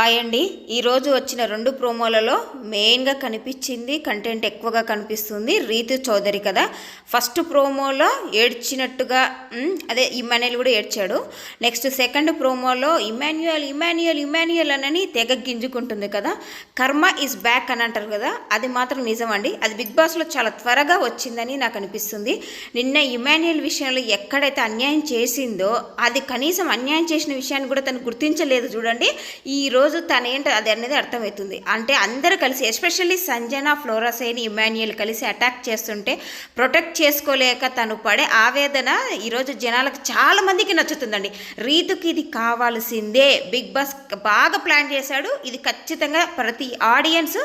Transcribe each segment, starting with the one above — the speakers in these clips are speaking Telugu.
హాయ్ అండి. ఈరోజు వచ్చిన రెండు ప్రోమోలలో మెయిన్గా కనిపించింది కంటెంట్ ఎక్కువగా కనిపిస్తుంది రీతు చౌదరి కదా. ఫస్ట్ ప్రోమోలో ఏడ్చినట్టుగా అదే ఇమాన్యుయల్ కూడా ఏడ్చాడు. నెక్స్ట్ సెకండ్ ప్రోమోలో ఇమాన్యుయల్ ఇమాన్యుయల్ ఇమాన్యుయల్ అనని తెగ గింజుకుంటుంది కదా. కర్మ ఈజ్ బ్యాక్ అని అంటారు కదా అది మాత్రం నిజం అండి అది బిగ్ బాస్లో చాలా త్వరగా వచ్చిందని నాకు అనిపిస్తుంది. నిన్న ఇమాన్యుయల్ విషయంలో ఎక్కడైతే అన్యాయం చేసిందో అది కనీసం అన్యాయం చేసిన విషయాన్ని కూడా తను గుర్తించలేదు. చూడండి ఈ రోజు తనేంటో అది అనేది అర్థమవుతుంది. అంటే అందరూ కలిసి ఎస్పెషల్లీ సంజన ఫ్లోరాసైన్ ఇమాన్యుయల్ కలిసి అటాక్ చేస్తుంటే ప్రొటెక్ట్ చేసుకోలేక తను పడే ఆవేదన ఈరోజు జనాలకు చాలా మందికి నచ్చుతుందండి. రీతుకి ఇది కావాల్సిందే. బిగ్ బాస్ బాగా ప్లాన్ చేశాడు. ఇది ఖచ్చితంగా ప్రతి ఆడియన్స్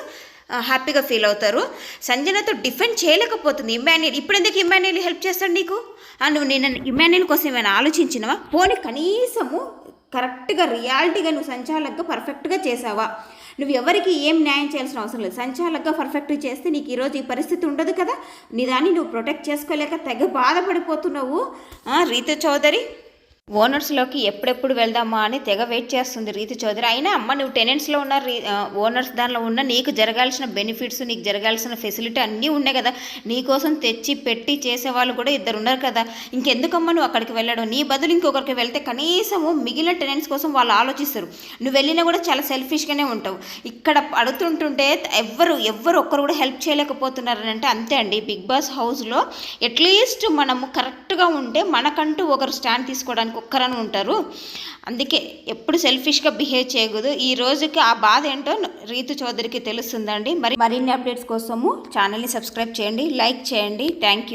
హ్యాపీగా ఫీల్ అవుతారు. సంజనతో డిఫెండ్ చేయలేకపోతుంది ఇమాన్యుల్ ఇప్పుడు ఎందుకు ఇమాన్యుల్ హెల్ప్ చేస్తాడు నీకు? నువ్వు నేను ఇమాన్యుల్ కోసం ఏమైనా ఆలోచించినవా? పోనీ కనీసము కరెక్ట్గా రియాలిటీగా నువ్వు సంచాలకుగా పర్ఫెక్ట్గా చేసావా? నువ్వు ఎవరికి ఏం న్యాయం చేయాల్సిన అవసరం లేదు. సంచాలకుగా పర్ఫెక్ట్గా చేస్తే నీకు ఈరోజు ఈ పరిస్థితి ఉండదు కదా? నీ దాన్ని నువ్వు ప్రొటెక్ట్ చేసుకోలేక తెగ బాధపడిపోతున్నావు. రీత రీతు చౌదరి? ఓనర్స్లోకి ఎప్పుడెప్పుడు వెళ్దామా అని తెగ వెయిట్ చేస్తుంది రీతి చౌదరి. అయినా అమ్మ నువ్వు టెనెంట్స్లో ఉన్న రీ ఓనర్స్ దానిలో ఉన్న నీకు జరగాల్సిన బెనిఫిట్స్ నీకు జరగాల్సిన ఫెసిలిటీ అన్నీ ఉన్నాయి కదా. నీకోసం తెచ్చి పెట్టి చేసేవాళ్ళు కూడా ఇద్దరు ఉన్నారు కదా. ఇంకెందుకమ్మా నువ్వు అక్కడికి వెళ్ళడం? నీ బదులు ఇంకొకరికి వెళ్తే కనీసము మిగిలిన టెనెంట్స్ కోసం వాళ్ళు ఆలోచిస్తారు. నువ్వు వెళ్ళినా కూడా చాలా సెల్ఫిష్గానే ఉంటావు. ఇక్కడ అడుగుతుంటుంటే ఎవ్వరు ఎవ్వరు ఒక్కరు కూడా హెల్ప్ చేయలేకపోతున్నారని అంటే అంతే అండి. బిగ్ బాస్ హౌస్లో అట్లీస్ట్ మనము కరెక్ట్ కరెక్ట్గా ఉంటే మనకంటూ ఒకరు స్టాండ్ తీసుకోవడానికి ఒక్కరని ఉంటారు. అందుకే ఎప్పుడు సెల్ఫిష్గా బిహేవ్ చేయకూడదు. ఈ రోజుకి ఆ బాధ ఏంటో రీతు చౌదరికి తెలుస్తుందండి. మరి మరిన్ని అప్డేట్స్ కోసము ఛానల్ని సబ్స్క్రైబ్ చేయండి లైక్ చేయండి. Thank you